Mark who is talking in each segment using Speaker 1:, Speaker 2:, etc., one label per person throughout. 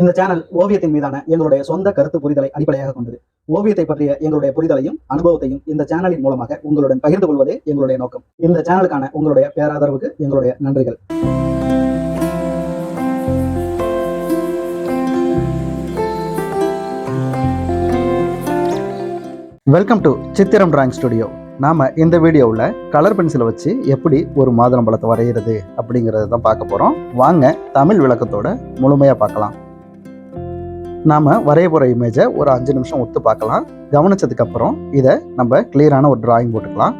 Speaker 1: இந்த சேனல் ஓவியத்தின் மீதான எங்களுடைய சொந்த கருத்து புரிதலை அடிப்படையாக கொண்டது. ஓவியத்தை பற்றிய எங்களுடைய புரிதலையும் அனுபவத்தையும் இந்த சேனலின் மூலமாக உங்களுடன் பகிர்ந்து கொள்வதே எங்களுடைய நோக்கம். இந்த சேனலுக்கான உங்களுடைய பேராதரவுக்கு எங்களுடைய நன்றிகள். Welcome to Chithiram drawing studio நாம் இந்த வீடியோவில் கலர் பென்சிலை வச்சு எப்படி ஒரு மாதுளம்பழத்தை வரைகிறது அப்படிங்கிறத தான் பார்க்க போகிறோம் வாங்க தமிழ் விளக்கத்தோட முழுமையாக பார்க்கலாம். நாம் வரைய போகிற இமேஜை ஒரு அஞ்சு நிமிஷம் ஒத்து பார்க்கலாம். கவனிச்சதுக்கப்புறம் இதை நம்ம கிளியரான ஒரு டிராயிங் போட்டுக்கலாம்.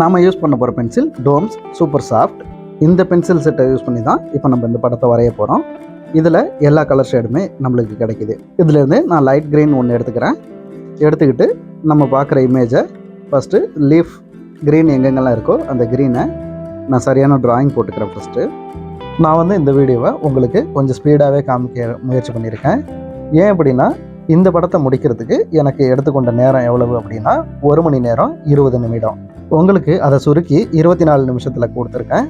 Speaker 1: நாம் யூஸ் பண்ண போகிற பென்சில் டோம்ஸ் சூப்பர் சாஃப்ட் இந்த பென்சில் செட்டை யூஸ் பண்ணி தான் இப்போ நம்ம இந்த படத்தை வரைய போகிறோம் இதில் எல்லா கலர் ஷேடுமே நம்மளுக்கு கிடைக்குது. இதுலேருந்து நான் லைட் க்ரீன் ஒன்று எடுத்துக்கிறேன். எடுத்துக்கிட்டு நம்ம பார்க்குற இமேஜை ஃபஸ்ட்டு லீஃப் க்ரீன் எங்கெங்கெல்லாம் இருக்கோ அந்த க்ரீனை நான் சரியான ட்ராயிங் போட்டுக்கிறேன் ஃபஸ்ட்டு நான் வந்து இந்த வீடியோவை உங்களுக்கு கொஞ்சம் ஸ்பீடாகவே காமிக்க முயற்சி பண்ணியிருக்கேன். ஏன் அப்படின்னா இந்த படத்தை முடிக்கிறதுக்கு எனக்கு எடுத்துக்கொண்ட நேரம் எவ்வளவு அப்படின்னா ஒரு மணி நேரம் இருபது நிமிடம். உங்களுக்கு அதை சுருக்கி இருபத்தி நாலு நிமிஷத்தில் கொடுத்துருக்கேன்.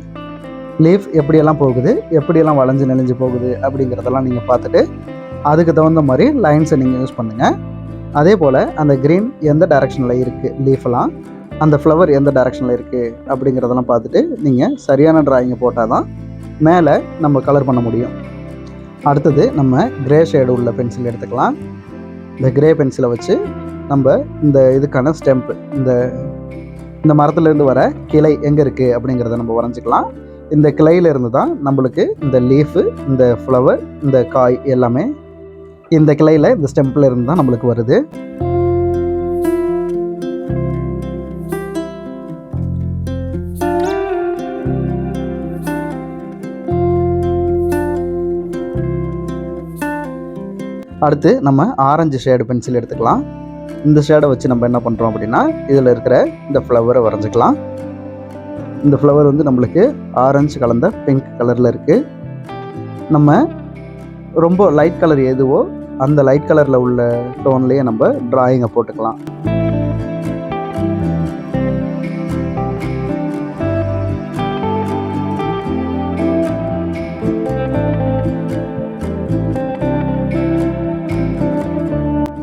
Speaker 1: லீஃப் எப்படியெல்லாம் போகுது எப்படியெல்லாம் வளைஞ்சு நெளிஞ்சு போகுது அப்படிங்கிறதெல்லாம் நீங்கள் பார்த்துட்டு அதுக்கு தகுந்த மாதிரி லைன்ஸை நீங்கள் யூஸ் பண்ணுங்கள் அதே போல் அந்த க்ரீன் எந்த டைரக்ஷனில் இருக்குது லீஃபெல்லாம் அந்த ஃப்ளவர் எந்த டைரக்ஷனில் இருக்குது அப்படிங்கிறதெல்லாம் பார்த்துட்டு நீங்கள் சரியான ட்ராயிங்கை போட்டால் தான் மேலே நம்ம கலர் பண்ண முடியும். அடுத்தது நம்ம கிரே ஷேடு உள்ள பென்சில் எடுத்துக்கலாம். இந்த கிரே பென்சிலை வச்சு நம்ம இந்த இதுக்கான ஸ்டெம்ப் இந்த இந்த மரத்துலேருந்து வர கிளை எங்கே இருக்குது அப்படிங்கிறத நம்ம வரைஞ்சிக்கலாம். இந்த கிளையில இருந்து தான் நம்மளுக்கு இந்த லீஃபு இந்த ஃப்ளவர் இந்த காய் எல்லாமே இந்த கிளையில் இந்த ஸ்டெம்பில் இருந்து தான் நம்மளுக்கு வருது. அடுத்து நம்ம ஆரஞ்சு ஷேடு பென்சில் எடுத்துக்கலாம். இந்த ஷேடை வச்சு நம்ம என்ன பண்ணுறோம் அப்படின்னா இதில் இருக்கிற இந்த ஃப்ளவரை வரைஞ்சிக்கலாம். இந்த ஃப்ளவர் வந்து நம்மளுக்கு ஆரஞ்சு கலந்த பிங்க் கலரில் இருக்குது நம்ம ரொம்ப லைட் கலர் எதுவோ அந்த லைட் கலரில் உள்ள டோன்லேயே நம்ம ட்ராயிங்கை போட்டுக்கலாம்.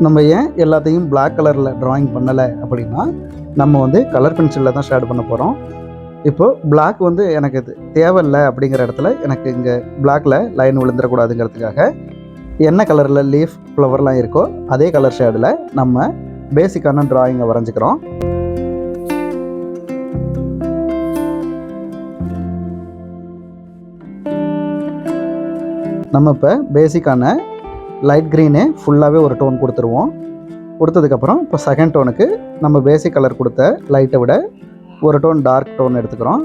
Speaker 1: நம்ம ஏன் எல்லாத்தையும் பிளாக் கலரில் ட்ராயிங் பண்ணலை அப்படின்னா நம்ம வந்து கலர் பென்சிலில் தான் ஷேட் பண்ண போகிறோம் இப்போது பிளாக் வந்து எனக்கு இது தேவையில்லை அப்படிங்கிற இடத்துல எனக்கு இங்கே பிளாக்ல லைன் விழுந்துடக்கூடாதுங்கிறதுக்காக என்ன கலரில் லீஃப் ஃப்ளவர்லாம் இருக்கோ அதே கலர் ஷேடில் நம்ம பேசிக்கான ட்ராயிங்கை வரைஞ்சிக்கிறோம். நம்ம இப்போ பேசிக்கான லைட் க்ரீனு ஃபுல்லாகவே ஒரு டோன் கொடுத்துருவோம். கொடுத்ததுக்கப்புறம் இப்போ செகண்ட் டோனுக்கு நம்ம பேசிக் கலர் கொடுத்த லைட்டை விட ஒரு டோன் டார்க் டோன் எடுத்துக்கிறோம்.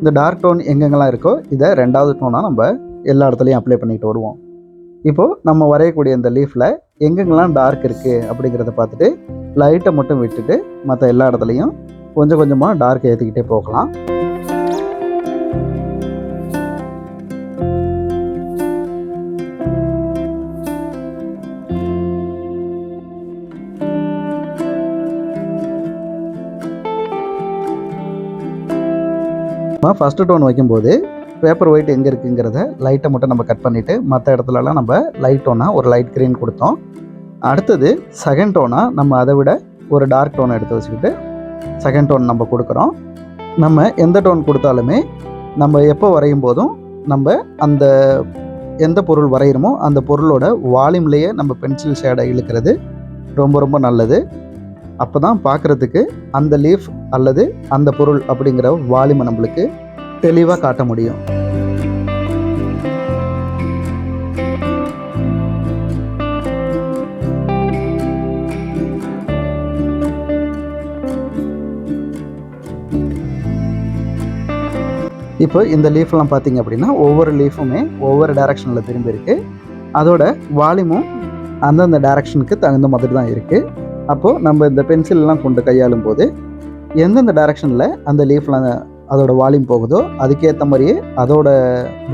Speaker 1: இந்த டார்க் டோன் எங்கெங்கெல்லாம் இருக்கோ இதை ரெண்டாவது டோனாக நம்ம எல்லா இடத்துலையும் அப்ளை பண்ணிட்டு வருவோம். இப்போது நம்ம வரையக்கூடிய இந்த லீஃபில் எங்கெங்கெல்லாம் டார்க் இருக்குது அப்படிங்கிறத பார்த்துட்டு லைட்டை மட்டும் விட்டுட்டு மற்ற எல்லா இடத்துலையும் கொஞ்சம் கொஞ்சமாக டார்க் ஏற்றிக்கிட்டே போகலாம். நம்ம ஃபஸ்ட்டு டோன் வைக்கும்போது பேப்பர் ஒயிட் எங்கே இருக்குங்கிறத லைட்டை மட்டும் நம்ம கட் பண்ணிவிட்டு மற்ற இடத்துலலாம் நம்ம லைட் டோனாக ஒரு லைட் க்ரீன் கொடுத்தோம். அடுத்தது செகண்ட் டோனாக நம்ம அதை விட ஒரு டார்க் டோனை எடுத்து வச்சுக்கிட்டு செகண்ட் டோன் நம்ம கொடுக்குறோம். நம்ம எந்த டோன் கொடுத்தாலுமே நம்ம எப்போ வரையும் போதும் நம்ம அந்த எந்த பொருள் வரைகிறோமோ அந்த பொருளோட வால்யூம்லேயே நம்ம பென்சில் ஷேடை இழுக்கிறது ரொம்ப ரொம்ப நல்லது. அப்போ தான் பார்க்குறதுக்கு அந்த லீஃப் அல்லது அந்த பொருள் அப்படிங்கிற வால்யூமை நம்மளுக்கு தெளிவாக காட்ட முடியும். இப்போ இந்த லீஃப்லாம் பார்த்தீங்க அப்படின்னா ஒவ்வொரு லீஃபுமே ஒவ்வொரு டைரக்ஷனில் திரும்பி இருக்குது அதோட வால்யூமும் அந்தந்த டைரக்ஷனுக்கு தகுந்த மாதிரி தான் இருக்குது அப்போது நம்ம இந்த பென்சில்லாம் கொண்டு கையாளும் போது எந்தெந்த டைரக்ஷனில் அந்த லீஃப்லாம் அதோட வால்யூம் போகுதோ அதுக்கேற்ற மாதிரியே அதோட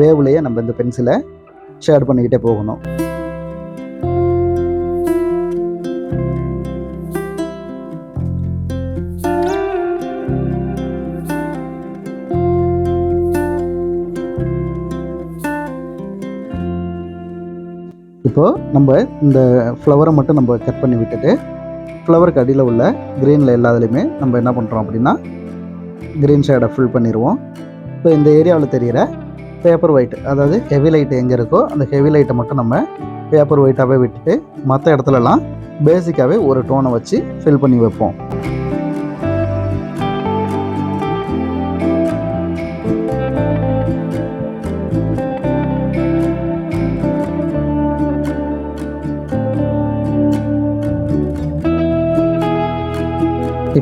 Speaker 1: வேவ்லேயே நம்ம இந்த பென்சிலை ஷேட் பண்ணிக்கிட்டே போகணும். இப்போது நம்ம இந்த ஃப்ளவரை மட்டும் நம்ம கட் பண்ணி விட்டுட்டு ஃப்ளவருக்கு அடியில் உள்ள க்ரீனில் எல்லாத்துலேயுமே நம்ம என்ன பண்ணுறோம் அப்படின்னா க்ரீன் ஷேடை ஃபில் பண்ணிடுவோம் இப்போ இந்த ஏரியாவில் தெரிகிற பேப்பர் ஒயிட் அதாவது ஹெவி லைட் எங்கே இருக்கோ அந்த ஹெவி லைட்டை மட்டும் நம்ம பேப்பர் ஒயிட்டாகவே விட்டுட்டு மற்ற இடத்துலலாம் பேசிக்காகவே ஒரு டோனை வச்சு ஃபில் பண்ணி வைப்போம்.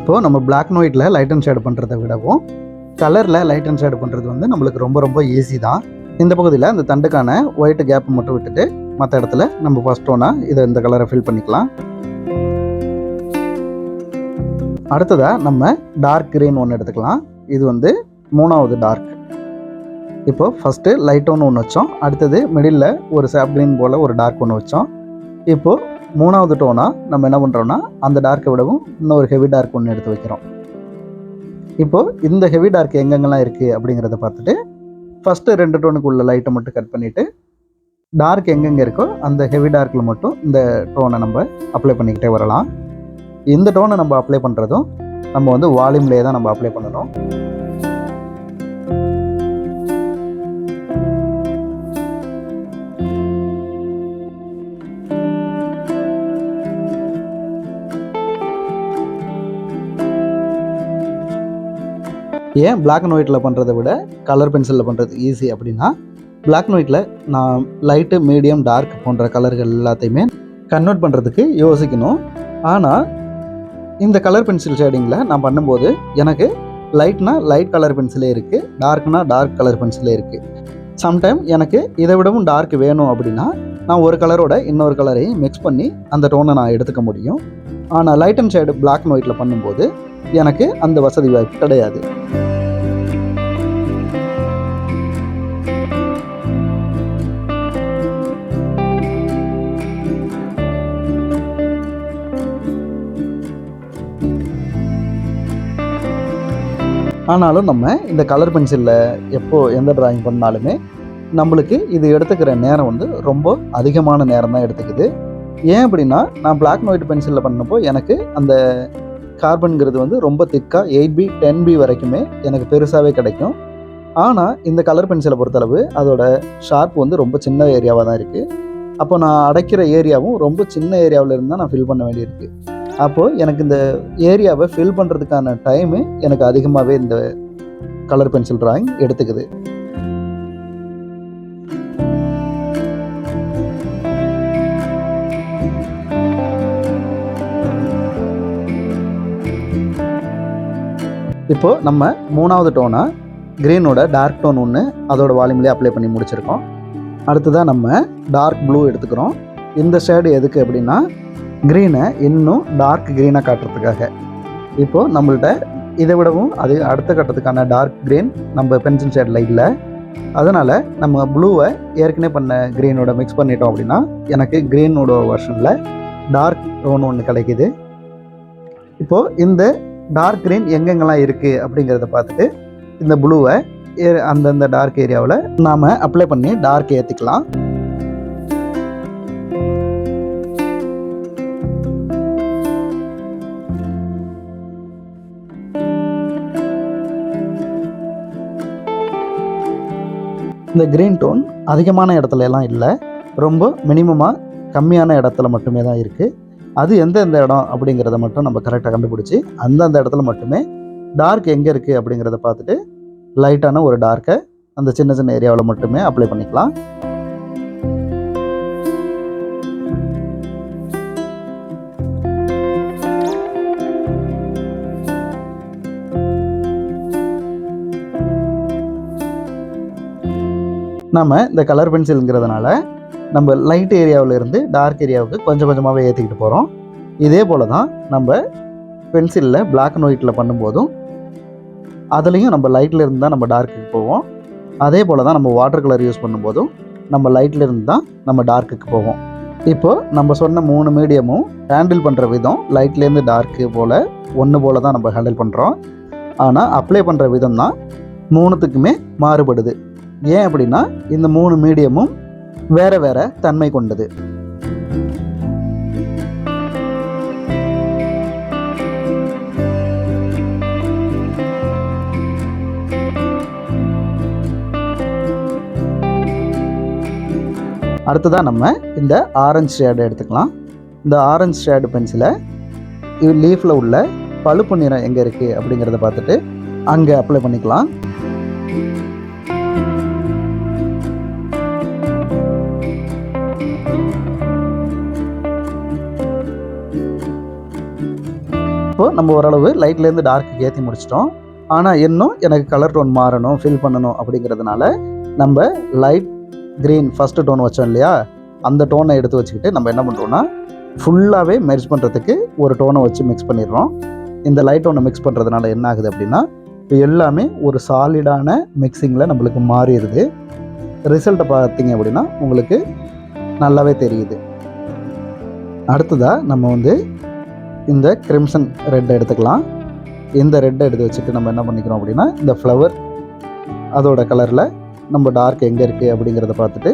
Speaker 1: இப்போது நம்ம பிளாக் அண்ட் ஒயிட்டில் லைட் அண்ட் ஷேடு பண்ணுறதை விடவும் கலரில் லைட் அண்ட் ஷேடு பண்ணுறது வந்து நம்மளுக்கு ரொம்ப ரொம்ப ஈஸி தான். இந்த பகுதியில் அந்த தண்டுக்கான ஒயிட் கேப் மட்டும் விட்டுட்டு மற்ற இடத்துல நம்ம ஃபஸ்ட் ஒன்னாக இதை இந்த கலரை ஃபில் பண்ணிக்கலாம். அடுத்ததாக நம்ம டார்க் கிரீன் ஒன்று எடுத்துக்கலாம். இது வந்து மூணாவது டார்க் இப்போது ஃபஸ்ட்டு லைட் ஒன்று ஒன்று வச்சோம். அடுத்தது மிடில் ஒரு சாப் க்ரீன் போல் ஒரு டார்க் ஒன்று வச்சோம். இப்போது மூணாவது டோனாக நம்ம என்ன பண்ணுறோன்னா அந்த டார்க்கை விடவும் இன்னொரு ஹெவி டார்க் ஒன்று எடுத்து வைக்கிறோம். இப்போது இந்த ஹெவி டார்க் எங்கெங்கெல்லாம் இருக்குது அப்படிங்கிறத பார்த்துட்டு ஃபஸ்ட்டு ரெண்டு டோனுக்குள்ள லைட்டை மட்டும் கட் பண்ணிவிட்டு டார்க் எங்கெங்கே இருக்கோ அந்த ஹெவி டார்க்கில் மட்டும் இந்த டோனை நம்ம அப்ளை பண்ணிக்கிட்டே வரலாம். இந்த டோனை நம்ம அப்ளை பண்ணுறதும் நம்ம வந்து வால்யூம்லேயே தான் நம்ம அப்ளை பண்ணணும். ஏன் பிளாக் அண்ட் ஒயிட்டில் பண்ணுறதை விட கலர் பென்சிலில் பண்ணுறது ஈஸி அப்படின்னா பிளாக் அண்ட் ஒயிட்டில் நான் லைட்டு மீடியம் டார்க் போன்ற கலர்கள் எல்லாத்தையுமே கன்வெர்ட் பண்ணுறதுக்கு யோசிக்கணும். ஆனால் இந்த கலர் பென்சில் ஷேடிங்கில் நான் பண்ணும்போது எனக்கு லைட்னா லைட் கலர் பென்சிலே இருக்குது டார்க்னா டார்க் கலர் பென்சிலே இருக்குது சம்டைம் எனக்கு இதை விடவும் டார்க் வேணும் அப்படின்னா நான் ஒரு கலரோட இன்னொரு கலரையும் மிக்ஸ் பண்ணி அந்த டோனை நான் எடுத்துக்க முடியும். ஆனால் light and shade black and ஒயிட்டில் பண்ணும்போது எனக்கு அந்த வசதி வாய்ப்பு கிடையாது. ஆனாலும் நம்ம இந்த கலர் பென்சிலில் எப்போ எந்த டிராயிங் பண்ணாலுமே நம்மளுக்கு இது எடுத்துக்கிற நேரம் வந்து ரொம்ப அதிகமான நேரம் தான் எடுத்துக்குது. ஏன் அப்படின்னா நான் பிளாக் அண்ட் ஒயிட் பென்சிலில் பண்ணப்போ எனக்கு அந்த கார்பன்கிறது வந்து ரொம்ப திக்காக எயிட் பி டென் பி வரைக்குமே எனக்கு பெருசாகவே கிடைக்கும். ஆனால் இந்த கலர் பென்சிலை பொறுத்தளவு அதோட ஷார்ப் வந்து ரொம்ப சின்ன ஏரியாவாக தான் இருக்குது அப்போ நான் அடைக்கிற ஏரியாவும் ரொம்ப சின்ன ஏரியாவில் இருந்தால் நான் ஃபில் பண்ண வேண்டியிருக்கு. அப்போது எனக்கு இந்த ஏரியாவை ஃபில் பண்ணுறதுக்கான டைமு எனக்கு அதிகமாகவே இந்த கலர் பென்சில் ட்ராயிங் எடுத்துக்குது. இப்போது நம்ம மூணாவது டோனாக க்ரீனோட டார்க் டோன் ஒன்று அதோட வால்யூம்லேயே அப்ளை பண்ணி முடிச்சிருக்கோம். அடுத்ததாக நம்ம டார்க் ப்ளூ எடுத்துக்கிறோம். இந்த ஷேடு எதுக்கு அப்படின்னா க்ரீனை இன்னும் டார்க் க்ரீனாக காட்டுறதுக்காக. இப்போது நம்மள்ட்ட இதை விடவும் அது அடுத்த கட்டத்துக்கான டார்க் க்ரீன் நம்ம பென்சில் ஷேடில் இல்லை. அதனால் நம்ம ப்ளூவை ஏற்கனவே பண்ண க்ரீனோட மிக்ஸ் பண்ணிட்டோம் அப்படின்னா எனக்கு க்ரீனோட வெர்ஷனில் டார்க் டோன் ஒன்று கிடைக்குது. இப்போது இந்த டார்க் க்ரீன் எங்கெங்கெல்லாம் இருக்குது அப்படிங்கிறத பார்த்துட்டு இந்த ப்ளூவை அந்தந்த டார்க் ஏரியாவில் நாம் அப்ளை பண்ணி டார்க் ஏற்றிக்கலாம் இந்த க்ரீன் டோன் அதிகமான இடத்துல எல்லாம் இல்லை ரொம்ப மினிமமாக கம்மியான இடத்துல மட்டுமே தான் இருக்குது அது எந்தெந்த இடம் அப்படிங்கிறத மட்டும் நம்ம கரெக்டாக கண்டுபிடிச்சி அந்தந்த இடத்துல மட்டுமே டார்க் எங்கே இருக்குது அப்படிங்கிறத பார்த்துட்டு லைட்டான ஒரு டார்க்கை அந்த சின்ன சின்ன ஏரியாவில் மட்டுமே அப்ளை பண்ணிக்கலாம். நம்ம இந்த கலர் பென்சிலுங்கிறதுனால நம்ம லைட் ஏரியாவில் இருந்து டார்க் ஏரியாவுக்கு கொஞ்சம் கொஞ்சமாகவே ஏற்றிக்கிட்டு போகிறோம் இதே போல் தான் நம்ம பென்சிலில் பிளாக் அண்ட் ஒயிட்டில் பண்ணும்போதும் அதுலேயும் நம்ம லைட்டில் இருந்து தான் நம்ம டார்க்குக்கு போவோம். அதே போல் தான் நம்ம வாட்டர் கலர் யூஸ் பண்ணும்போதும் நம்ம லைட்டில் இருந்து தான் நம்ம டார்க்குக்கு போவோம். இப்போது நம்ம சொன்ன மூணு மீடியமும் ஹேண்டில் பண்ணுற விதம் லைட்லேருந்து டார்க்கு போல் ஒன்று போல் தான் நம்ம ஹேண்டில் பண்ணுறோம் ஆனால் அப்ளை பண்ணுற விதம் தான் மூணுத்துக்குமே மாறுபடுது. ஏன் அப்படின்னா இந்த மூணு மீடியமும் வேற வேற தன்மை கொண்டது. அடுத்ததாக நம்ம இந்த ஆரஞ்சு ஷேடை எடுத்துக்கலாம். இந்த ஆரஞ்சு ஷேடு பென்சிலை லீஃப்பில் உள்ள பழுப்பு நிறம் எங்கே இருக்குது அப்படிங்கிறத பார்த்துட்டு அங்கே அப்ளை பண்ணிக்கலாம். இப்போது நம்ம ஓரளவு லைட்லேருந்து டார்க்கு ஏற்றி முடிச்சிட்டோம். ஆனால் இன்னும் எனக்கு கலர் டோன் மாறணும் ஃபில் பண்ணணும் அப்படிங்கிறதுனால நம்ம லைட் க்ரீன் ஃபஸ்ட்டு டோன் வச்சோம் இல்லையா? அந்த டோனை எடுத்து வச்சுக்கிட்டு நம்ம என்ன பண்ணுறோன்னா ஃபுல்லாகவே மெர்ஜ் பண்ணுறதுக்கு ஒரு டோனை வச்சு மிக்ஸ் பண்ணிடுறோம். இந்த லைட் டோனை மிக்ஸ் பண்ணுறதுனால என்ன ஆகுது அப்படின்னா இப்போ எல்லாமே ஒரு சாலிடான மிக்சிங்கில் நம்மளுக்கு மாறிடுது. ரிசல்ட்டை பார்த்தீங்க அப்படின்னா உங்களுக்கு நல்லாவே தெரியுது. அடுத்ததாக நம்ம வந்து இந்த கிரிம்சன் ரெட் எடுத்துக்கலாம். இந்த ரெட்டை எடுத்து வச்சுட்டு நம்ம என்ன பண்ணிக்கிறோம் அப்படின்னா இந்த ஃப்ளவர் அதோட கலரில் நம்ம டார்க் எங்கே இருக்குது அப்படிங்கிறத பார்த்துட்டு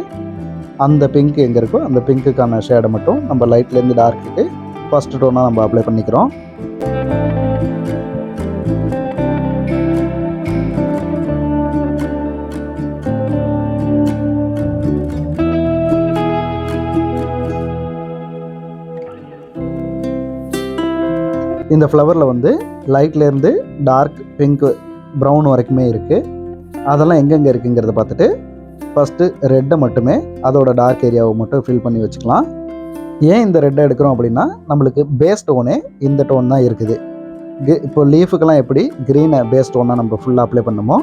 Speaker 1: அந்த பிங்க் எங்கே இருக்கோ அந்த பிங்க்குக்கான ஷேடை மட்டும் நம்ம லைட்லேருந்து டார்க்குக்கு ஃபஸ்ட்டு டோனாக நம்ம அப்ளை பண்ணிக்கிறோம். இந்த ஃப்ளவரில் வந்து லைட்லேருந்து டார்க் பிங்க் ப்ரௌன் வரைக்குமே இருக்குது அதெல்லாம் எங்கெங்கே இருக்குங்கிறத பார்த்துட்டு ஃபஸ்ட்டு ரெட்டை மட்டுமே அதோட டார்க் ஏரியாவை மட்டும் ஃபில் பண்ணி வச்சுக்கலாம். ஏன் இந்த ரெட்டை எடுக்கிறோம் அப்படின்னா நம்மளுக்கு பேஸ் டோனே இந்த டோன் தான் இருக்குது. இப்போ லீஃபுக்கெல்லாம் எப்படி க்ரீனை பேஸ் டோனாக நம்ம ஃபுல்லாக அப்ளை பண்ணுமோ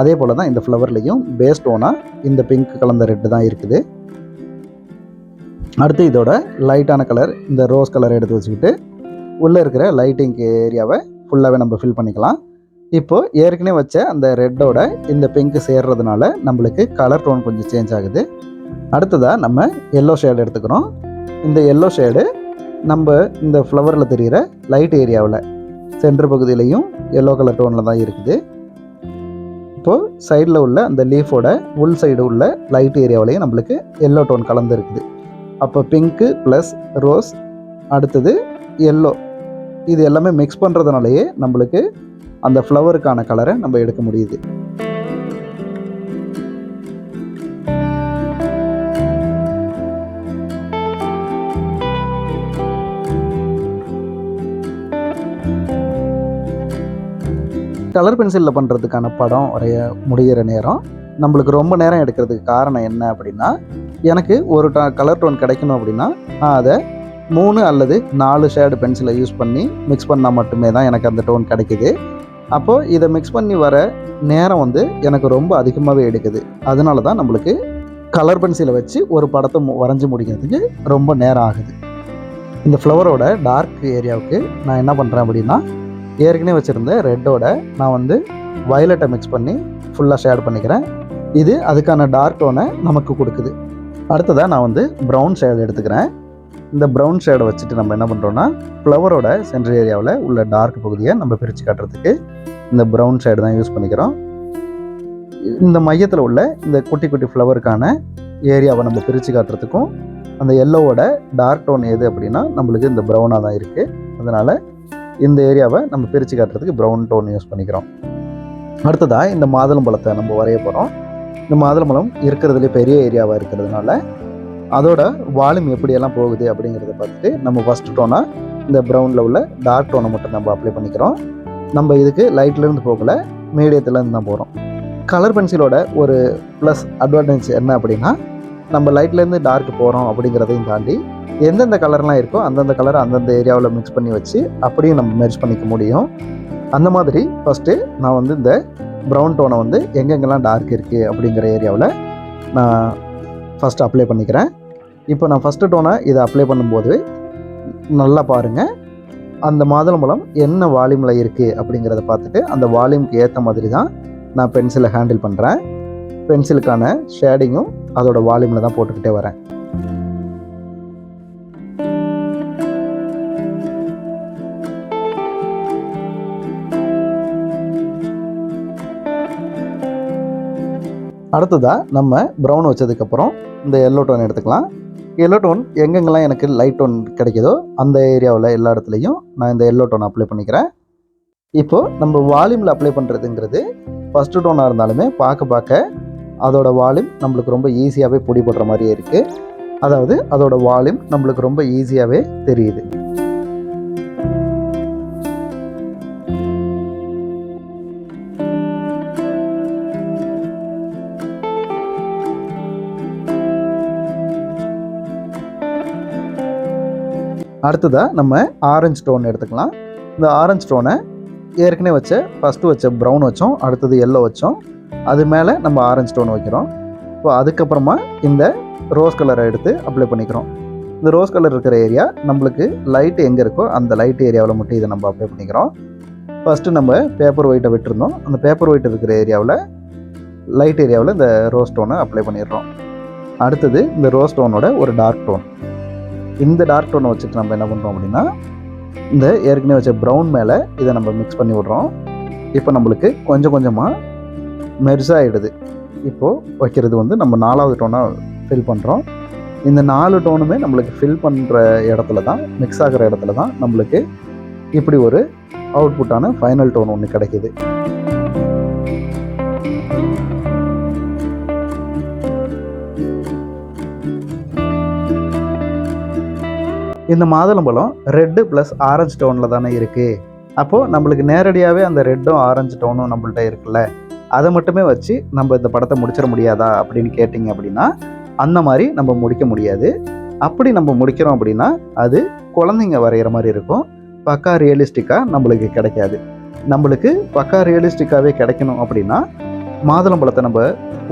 Speaker 1: அதே போல் தான் இந்த ஃப்ளவர்லேயும் பேஸ் டோனாக இந்த பிங்க் கலந்த ரெட்டு தான் இருக்குது. அடுத்து இதோட லைட்டான கலர் இந்த ரோஸ் கலர் எடுத்து வச்சுக்கிட்டு உள்ளே இருக்கிற லைட்டிங் ஏரியாவை ஃபுல்லாகவே நம்ம ஃபில் பண்ணிக்கலாம். இப்போது ஏற்கனவே வச்ச அந்த ரெட்டோட இந்த பிங்க்கு சேர்றதுனால நம்மளுக்கு கலர் டோன் கொஞ்சம் சேஞ்ச் ஆகுது. அடுத்ததாக நம்ம எல்லோ ஷேடு எடுத்துக்கிறோம். இந்த எல்லோ ஷேடு நம்ம இந்த ஃப்ளவரில் தெரிகிற லைட் ஏரியாவில் சென்டர் பகுதியிலையும் எல்லோ கலர் டோனில் தான் இருக்குது. இப்போது சைடில் உள்ள அந்த லீஃபோட உள் சைடு உள்ள லைட் ஏரியாவிலையும் நம்மளுக்கு எல்லோ டோன் கலந்து இருக்குது. அப்போ பிங்க்கு ப்ளஸ் ரோஸ் அடுத்தது எல்லோ இது எல்லாமே மிக்ஸ் பண்ணுறதுனாலயே நம்மளுக்கு அந்த ஃப்ளவருக்கான கலரை நம்ம எடுக்க முடியுது. கலர் பென்சிலில் பண்ணுறதுக்கான படம் வரைய முடிகிற நேரம். நம்மளுக்கு ரொம்ப நேரம் எடுக்கிறதுக்கு காரணம் என்ன அப்படின்னா எனக்கு ஒரு ட கலர் டோன் கிடைக்கணும் அப்படின்னா நான் அதை மூணு அல்லது நாலு ஷேடு பென்சிலை யூஸ் பண்ணி மிக்ஸ் பண்ணால் மட்டுமே தான் எனக்கு அந்த டோன் கிடைக்குது. அப்போது இதை மிக்ஸ் பண்ணி வர நேரம் வந்து எனக்கு ரொம்ப அதிகமாகவே எடுக்குது. அதனால தான் நம்மளுக்கு கலர் பென்சிலை வச்சு ஒரு படத்தை மு- வரைஞ்சி முடிக்கிறதுக்கு ரொம்ப நேரம் ஆகுது. இந்த ஃப்ளவரோட டார்க் ஏரியாவுக்கு நான் என்ன பண்ணுறேன் அப்படின்னா ஏற்கனவே வச்சுருந்த ரெட்டோட நான் வந்து வயலட்டை மிக்ஸ் பண்ணி ஃபுல்லாக ஷேட் பண்ணிக்கிறேன். இது அதுக்கான டார்க் டோனை நமக்கு கொடுக்குது. அடுத்ததாக நான் வந்து ப்ரௌன் ஷேட் எடுத்துக்கிறேன். இந்த ப்ரௌன் ஷேடை வச்சுட்டு நம்ம என்ன பண்ணுறோன்னா ஃப்ளவரோட சென்டர் ஏரியாவில் உள்ள டார்க் பகுதியை நம்ம பிரித்து காட்டுறதுக்கு இந்த ப்ரௌன் ஷேடு தான் யூஸ் பண்ணிக்கிறோம். இந்த மையத்தில் உள்ள இந்த குட்டி குட்டி ஃப்ளவருக்கான ஏரியாவை நம்ம பிரித்து காட்டுறதுக்கும் அந்த எல்லோவோட டார்க் டோன் எது அப்படின்னா நம்மளுக்கு இந்த ப்ரௌனாக தான் இருக்குது அதனால் இந்த ஏரியாவை நம்ம பிரித்து காட்டுறதுக்கு ப்ரௌன் டோன் யூஸ் பண்ணிக்கிறோம். அடுத்ததாக இந்த மாதுளம்பழத்தை நம்ம வரைய போகிறோம் இந்த மாதுளம்பழம் இருக்கிறதுலே பெரிய ஏரியாவாக இருக்கிறதுனால அதோட வால்யூம் எப்படியெல்லாம் போகுது அப்படிங்கிறத பார்த்துட்டு நம்ம ஃபஸ்ட் டோனாக இந்த ப்ரௌனில் உள்ள டார்க் டோனை மட்டும் நம்ம அப்ளை பண்ணிக்கிறோம். நம்ம இதுக்கு லைட்லேருந்து போகல மீடியத்துலேருந்து தான் போகிறோம் கலர் பென்சிலோட ஒரு ப்ளஸ் அட்வான்டேஜ் என்ன அப்படின்னா நம்ம லைட்லேருந்து டார்க் போகிறோம் அப்படிங்கிறதையும் தாண்டி எந்தெந்த கலர்லாம் இருக்கோ அந்தந்த கலரை அந்தந்த ஏரியாவில் மிக்ஸ் பண்ணி வச்சு அப்படியும் நம்ம மெர்ஜ் பண்ணிக்க முடியும். அந்த மாதிரி ஃபஸ்ட்டு நான் வந்து இந்த ப்ரௌன் டோனை வந்து எங்கெங்கெல்லாம் டார்க் இருக்குது அப்படிங்கிற ஏரியாவில் நான் ஃபஸ்ட்டு அப்ளை பண்ணிக்கிறேன். இப்போ நான் ஃபஸ்ட்டு டோனை இதை அப்ளை பண்ணும்போது நல்லா பாருங்கள் அந்த மாதுளம்பழம் என்ன வால்யூமில் இருக்குது அப்படிங்கிறத பார்த்துட்டு அந்த வால்யூம்க்கு ஏற்ற மாதிரி தான் நான் பென்சிலை ஹேண்டில் பண்ணுறேன் பென்சிலுக்கான ஷேடிங்கும் அதோட வால்யூமில் தான் போட்டுக்கிட்டே வரேன். அடுத்ததாக நம்ம ப்ரௌன் வச்சதுக்கப்புறம் இந்த எல்லோ டோன் எடுத்துக்கலாம். எல்லோ டோன் எங்கெங்கெல்லாம் எனக்கு லைட் டோன் கிடைக்குதோ அந்த ஏரியாவில் எல்லா இடத்துலையும் நான் இந்த எல்லோ டோன் அப்ளை பண்ணிக்கிறேன். இப்போது நம்ம வால்யூமில் அப்ளை பண்ணுறதுங்கிறது ஃபஸ்ட்டு டோனாக இருந்தாலுமே பார்க்க பார்க்க அதோட வால்யூம் நம்மளுக்கு ரொம்ப ஈஸியாகவே பிடிபடுற மாதிரியே இருக்குது அதாவது அதோட வால்யூம் நம்மளுக்கு ரொம்ப ஈஸியாகவே தெரியுது. அடுத்ததாக நம்ம ஆரஞ்சு ஸ்டோன் எடுத்துக்கலாம். இந்த ஆரஞ்சு ஸ்டோனை ஏற்கனவே வச்ச ஃபஸ்ட்டு வச்ச ப்ரௌன் வச்சோம் அடுத்தது எல்லோ வச்சோம். அது மேலே நம்ம ஆரஞ்சு ஸ்டோன் வைக்கிறோம். இப்போ அதுக்கப்புறமா இந்த ரோஸ் கலரை எடுத்து அப்ளை பண்ணிக்கிறோம். இந்த ரோஸ் கலர் இருக்கிற ஏரியா நம்மளுக்கு லைட் எங்கே இருக்கோ அந்த லைட் ஏரியாவில் மட்டும் இதை நம்ம அப்ளை பண்ணிக்கிறோம். ஃபஸ்ட்டு நம்ம பேப்பர் ஒயிட்டை விட்டுருந்தோம். அந்த பேப்பர் ஒயிட் இருக்கிற ஏரியாவில் லைட் ஏரியாவில் இந்த ரோஸ் ஸ்டோனை அப்ளை பண்ணிடுறோம். அடுத்தது இந்த ரோஸ் ஸ்டோனோட ஒரு டார்க் டோன் இந்த டார்க் டோனை வச்சுட்டு நம்ம என்ன பண்ணுறோம் அப்படின்னா இந்த ஏற்கனவே வச்ச ப்ரௌன் மேலே இதை நம்ம மிக்ஸ் பண்ணி விட்றோம். இப்போ நம்மளுக்கு கொஞ்சம் கொஞ்சமாக மெர்ஸ் ஆகிடுது இப்போது வைக்கிறது வந்து நம்ம நாலாவது டோனாக ஃபில் பண்ணுறோம் இந்த நாலு டோனுமே நம்மளுக்கு ஃபில் பண்ணுற இடத்துல தான் மிக்ஸ் ஆகிற இடத்துல தான் நம்மளுக்கு இப்படி ஒரு அவுட்புட்டான ஃபைனல் டோன் ஒன்று கிடைக்கிது. இந்த மாதுளம்பழம் ரெட்டு ப்ளஸ் ஆரஞ்சு டோனில் தானே இருக்குது அப்போது நம்மளுக்கு நேரடியாகவே அந்த ரெட்டும் ஆரஞ்சு டோனும் நம்மள்ட்ட இருக்குல்ல. அதை மட்டுமே வச்சு நம்ம இந்த படத்தை முடிச்சிட முடியாதா அப்படின்னு கேட்டிங்க அப்படின்னா அந்த மாதிரி நம்ம முடிக்க முடியாது. அப்படி நம்ம முடிக்கிறோம் அப்படின்னா அது குழந்தைங்க வரைகிற மாதிரி இருக்கும். பக்கா ரியலிஸ்டிக்காக நம்மளுக்கு கிடைக்காது. நம்மளுக்கு பக்கா ரியலிஸ்டிக்காகவே கிடைக்கணும் அப்படின்னா மாதுளம்பழத்தை நம்ம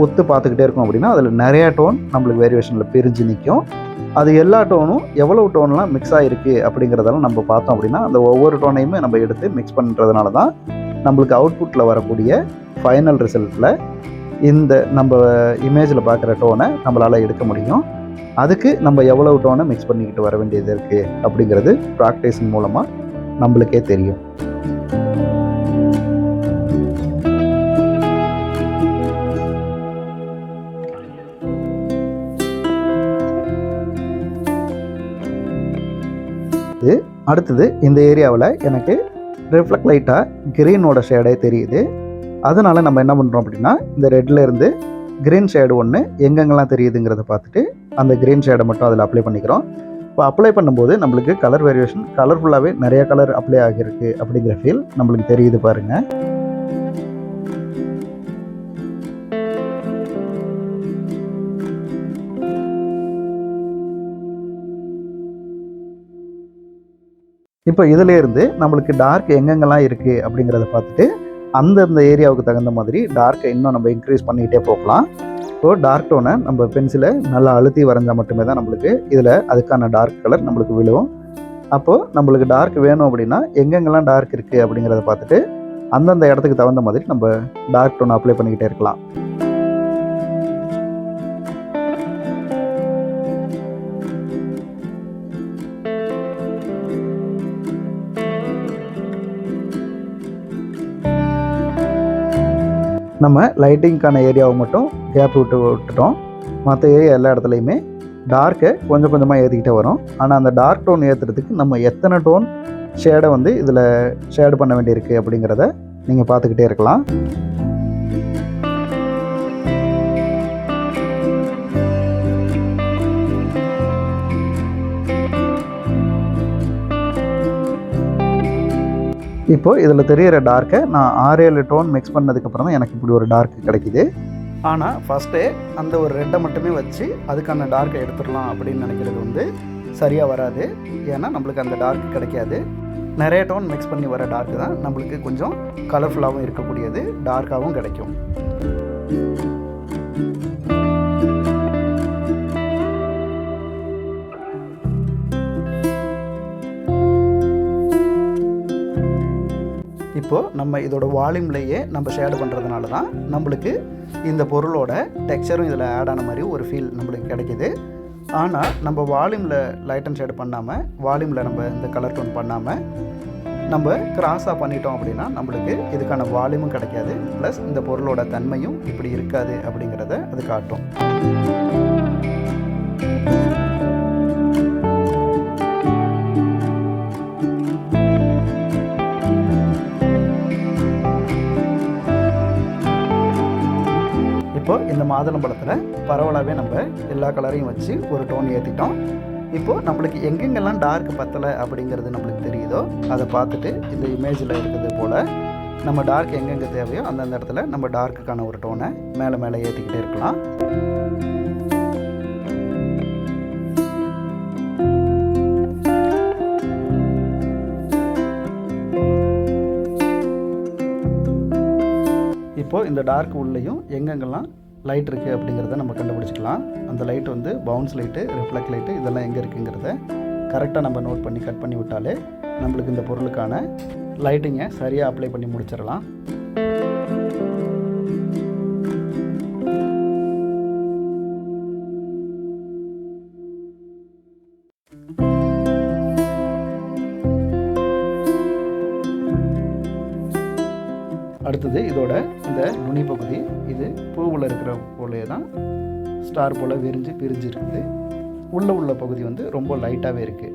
Speaker 1: ஒத்து பார்த்துக்கிட்டே இருக்கோம் அப்படின்னா அதில் நிறையா டோன் நம்மளுக்கு வேரியேஷனில் பிரிஞ்சு நிற்கும். அது எல்லா டோனும் எவ்வளவு டோன்லாம் மிக்ஸ் ஆகிருக்கு அப்படிங்கிறதெல்லாம் நம்ம பார்த்தோம் அப்படின்னா அந்த ஒவ்வொரு டோனையுமே நம்ம எடுத்து மிக்ஸ் பண்ணுறதுனால தான் நம்மளுக்கு அவுட்புட்டில் வரக்கூடிய ஃபைனல் ரிசல்ட்டில் இந்த நம்ம இமேஜில் பார்க்குற டோனை நம்மளால் எடுக்க முடியும். அதுக்கு நம்ம எவ்வளவு டோனை மிக்ஸ் பண்ணிக்கிட்டு வர வேண்டியது இருக்குது அப்படிங்கிறது ப்ராக்டிஸின் மூலமாக நம்மளுக்கே தெரியும். அடுத்தது இந்த ஏரியாவில் எனக்கு ரிஃப்ளெக்ட் லைட்டாக க்ரீனோட ஷேடே தெரியுது. அதனால் நம்ம என்ன பண்ணுறோம் அப்படின்னா இந்த ரெட்ல இருந்து க்ரீன் ஷேடு ஒன்று எங்கெங்கெல்லாம் தெரியுதுங்கிறத பார்த்துட்டு அந்த க்ரீன் ஷேடை மட்டும் அதில் அப்ளை பண்ணிக்கிறோம். இப்போ அப்ளை பண்ணும்போது நம்மளுக்கு கலர் வேரியேஷன் கலர்ஃபுல்லாகவே நிறைய கலர் அப்ளை ஆகியிருக்கு அப்படிங்கிற ஃபீல் நம்மளுக்கு தெரியுது பாருங்கள் இப்போ இதிலேருந்து நம்மளுக்கு டார்க் எங்கெங்கெல்லாம் இருக்குது அப்படிங்கிறத பார்த்துட்டு அந்தந்த ஏரியாவுக்கு தகுந்த மாதிரி டார்க்கை இன்னும் நம்ம இன்க்ரீஸ் பண்ணிக்கிட்டே போகலாம். ஸோ டார்க் டோனை நம்ம பென்சிலை நல்லா அழுத்தி வரைஞ்சால் மட்டுமே தான் நம்மளுக்கு இதில் அதுக்கான டார்க் கலர் நம்மளுக்கு விழுவும். அப்போது நம்மளுக்கு டார்க் வேணும் அப்படின்னா எங்கெங்கெல்லாம் டார்க் இருக்குது அப்படிங்கிறத பார்த்துட்டு அந்தந்த இடத்துக்கு தகுந்த மாதிரி நம்ம டார்க் டோன் அப்ளை பண்ணிக்கிட்டே இருக்கலாம். நம்ம லைட்டிங்க்கான ஏரியாவை மட்டும் கேப் விட்டு விட்டுட்டோம். மற்ற ஏரியா எல்லா இடத்துலையுமே டார்க்கை கொஞ்சம் கொஞ்சமாக ஏற்றிக்கிட்டே வரும். ஆனால் அந்த டார்க் டோன் ஏற்றுறதுக்கு நம்ம எத்தனை டோன் ஷேடை வந்து இதில் ஷேடு பண்ண வேண்டியிருக்கு அப்படிங்கிறத நீங்கள் பார்த்துக்கிட்டே இருக்கலாம். இப்போது இதில் தெரியிற டார்க்கை நான் ஆறு ஏழு டோன் மிக்ஸ் பண்ணதுக்கப்புறம் தான் எனக்கு இப்படி ஒரு டார்க் கிடைக்கிது. ஆனால் ஃபஸ்ட்டே அந்த ஒரு ரெட்டை மட்டுமே வச்சு அதுக்கான டார்க்கை எடுத்துடலாம் அப்படின்னு நினைக்கிறது வந்து சரியாக வராது. ஏன்னா நம்மளுக்கு அந்த டார்க் கிடைக்காது. நிறைய டோன் மிக்ஸ் பண்ணி வர டார்க் தான் நம்மளுக்கு கொஞ்சம் கலர்ஃபுல்லாகவும் இருக்கக்கூடியது டார்க்காகவும் கிடைக்கும். இப்போது நம்ம இதோட வால்யூம்லேயே நம்ம ஷேடு பண்ணுறதுனால தான் நம்மளுக்கு இந்த பொருளோட டெக்ஸ்சரும் இதில் ஆட் ஆன மாதிரி ஒரு ஃபீல் நம்மளுக்கு கிடைக்கிது. ஆனால் நம்ம வால்யூமில் லைட் அண்ட் ஷேடு பண்ணாமல் வால்யூமில் நம்ம இந்த கலர் டோன் பண்ணாமல் நம்ம கிராஸாக பண்ணிட்டோம் அப்படின்னா நம்மளுக்கு இதுக்கான வால்யூமும் கிடைக்காது. ப்ளஸ் இந்த பொருளோட தன்மையும் இப்படி இருக்காது அப்படிங்கிறத அது காட்டும். இந்த மாதுளம்பழத்தில் பரவலாகவே நம்ம எல்லா கலரையும் வச்சு ஒரு டோன் ஏற்றிட்டோம் இப்போது நம்மளுக்கு எங்கெங்கெல்லாம் டார்க் பத்தலை அப்படிங்கிறது நம்மளுக்கு தெரியுதோ அதை பார்த்துட்டு இந்த இமேஜில் இருக்கிறது போல் நம்ம டார்க் எங்கெங்கே தேவையோ அந்தந்த இடத்துல நம்ம டார்க்குக்கான ஒரு டோனை மேலே மேலே ஏற்றிக்கிட்டே இருக்கலாம். இப்போது இந்த டார்க் உள்ளேயும் எங்கெங்கெல்லாம் லைட் இருக்குது அப்படிங்கிறத நம்ம கண்டுபிடிச்சிக்கலாம். அந்த லைட் வந்து பவுன்ஸ் லைட்டு ரிஃப்ளெக்ட் லைட்டு இதெல்லாம் எங்கே இருக்குங்கிறத கரெக்டாக நம்ம நோட் பண்ணி கட் பண்ணி விட்டாலே நம்மளுக்கு இந்த பொருளுக்கான லைட்டிங்கை சரியாக அப்ளை பண்ணி முடிச்சிடலாம். அடுத்தது இதோட இந்த நுனி பகுதி. இது பூவில் இருக்கிற போலே தான் ஸ்டார் போல் விரிஞ்சு பிரிஞ்சு இருக்குது உள்ளே உள்ள பகுதி வந்து ரொம்ப லைட்டாகவே இருக்குது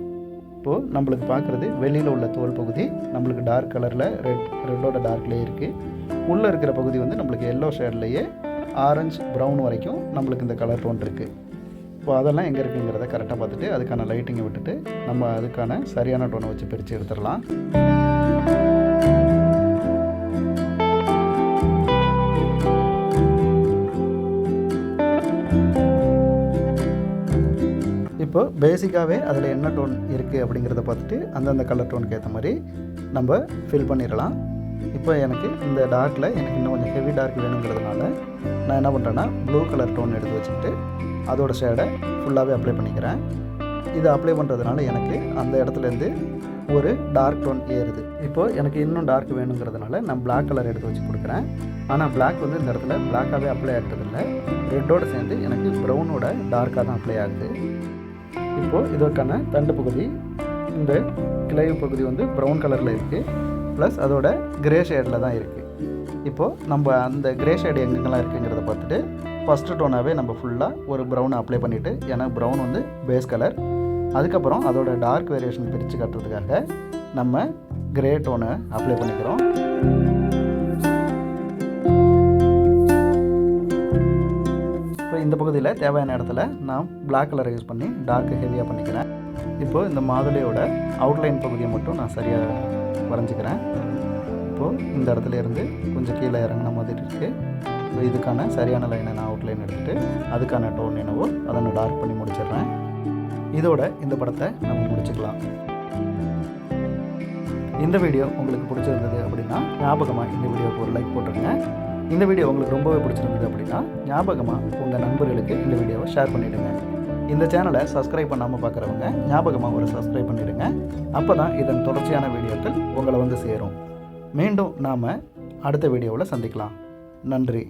Speaker 1: இப்போது நம்மளுக்கு பார்க்குறது வெளியில் உள்ள தோல் பகுதி நம்மளுக்கு டார்க் கலரில் ரெட் ரெட்டோட டார்க்லேயே இருக்குது உள்ளே இருக்கிற பகுதி வந்து நம்மளுக்கு எல்லோ ஷேட்லேயே ஆரஞ்சு ப்ரௌன் வரைக்கும் நம்மளுக்கு இந்த கலர் டோன் இருக்குது இப்போ அதெல்லாம் எங்கே இருக்குங்கிறத கரெக்டாக பார்த்துட்டு அதுக்கான லைட்டிங்கை விட்டுட்டு நம்ம அதுக்கான சரியான டோனை வச்சு பிரித்து எடுத்துடலாம். இப்போ பேசிக்காகவே அதில் என்ன டோன் இருக்குது அப்படிங்கிறத பார்த்துட்டு அந்தந்த கலர் டோனுக்கு ஏற்ற மாதிரி நம்ம ஃபில் பண்ணிடலாம். இப்போ எனக்கு இந்த டார்க்கில் எனக்கு இன்னும் கொஞ்சம் ஹெவி டார்க் வேணுங்கிறதுனால நான் என்ன பண்ணுறேன்னா ப்ளூ கலர் டோன் எடுத்து வச்சுக்கிட்டு அதோட ஷேடை ஃபுல்லாகவே அப்ளை பண்ணிக்கிறேன். இதை அப்ளை பண்ணுறதுனால எனக்கு அந்த இடத்துலேருந்து ஒரு டார்க் டோன் ஏறுது. இப்போது எனக்கு இன்னும் டார்க் வேணுங்கிறதுனால நான் பிளாக் கலர் எடுத்து வச்சு கொடுக்குறேன். ஆனால் பிளாக் வந்து இந்த இடத்துல பிளாக்காகவே அப்ளை ஆகிறதில்ல. ரெட்டோடு சேர்ந்து எனக்கு ப்ரௌனோட டார்க்காக தான் அப்ளை ஆகுது. இப்போது இதற்கான தண்டு பகுதி இந்த கிளைவு பகுதி வந்து ப்ரௌன் கலரில் இருக்குது ப்ளஸ் அதோட கிரே ஷேடில் தான் இருக்குது இப்போது நம்ம அந்த கிரே ஷேடு எங்கெங்கெல்லாம் இருக்குங்கிறத பார்த்துட்டு ஃபஸ்ட்டு டோனாகவே நம்ம ஃபுல்லாக ஒரு ப்ரௌனை அப்ளை பண்ணிவிட்டு ஏன்னா ப்ரௌன் வந்து பேஸ் கலர் அதுக்கப்புறம் அதோட டார்க் வேரியேஷன் பிரித்து காட்டுறதுக்காக நம்ம கிரே டோனை அப்ளை பண்ணிக்கிறோம். இந்த பகுதியில் தேவையான இடத்துல நான் பிளாக் கலரை யூஸ் பண்ணி டார்க் ஹெவியாக பண்ணிக்கிறேன். இப்போது இந்த மாதுளையோட அவுட்லைன் பகுதியை மட்டும் நான் சரியாக வரைஞ்சிக்கிறேன். இப்போது இந்த இடத்துல இருந்து கொஞ்சம் கீழே இறங்கின மாதிரி இருக்குது இப்போ இதுக்கான சரியான லைனை நான் அவுட்லைன் எடுத்துகிட்டு அதுக்கான டோன் என்னவோ அதை நான் டார்க் பண்ணி முடிச்சிடுறேன். இதோட இந்த படத்தை நம்ம முடிச்சுக்கலாம். இந்த வீடியோ உங்களுக்கு பிடிச்சிருந்தது அப்படின்னா ஞாபகமாக இந்த வீடியோக்கு ஒரு லைக் போட்டுருங்க. இந்த வீடியோ உங்களுக்கு ரொம்பவே பிடிச்சிருந்தது அப்படின்னா ஞாபகமாக உங்கள் நண்பர்களுக்கு இந்த வீடியோவை ஷேர் பண்ணிவிடுங்க இந்த சேனலை சப்ஸ்கிரைப் பண்ணாமல் பார்க்குறவங்க ஞாபகமாக ஒரு சப்ஸ்கிரைப் பண்ணிவிடுங்க அப்போ தான் இதன் தொடர்ச்சியான வீடியோக்கள் உங்களை வந்து சேரும். மீண்டும் நாம் அடுத்த வீடியோவில் சந்திக்கலாம். நன்றி.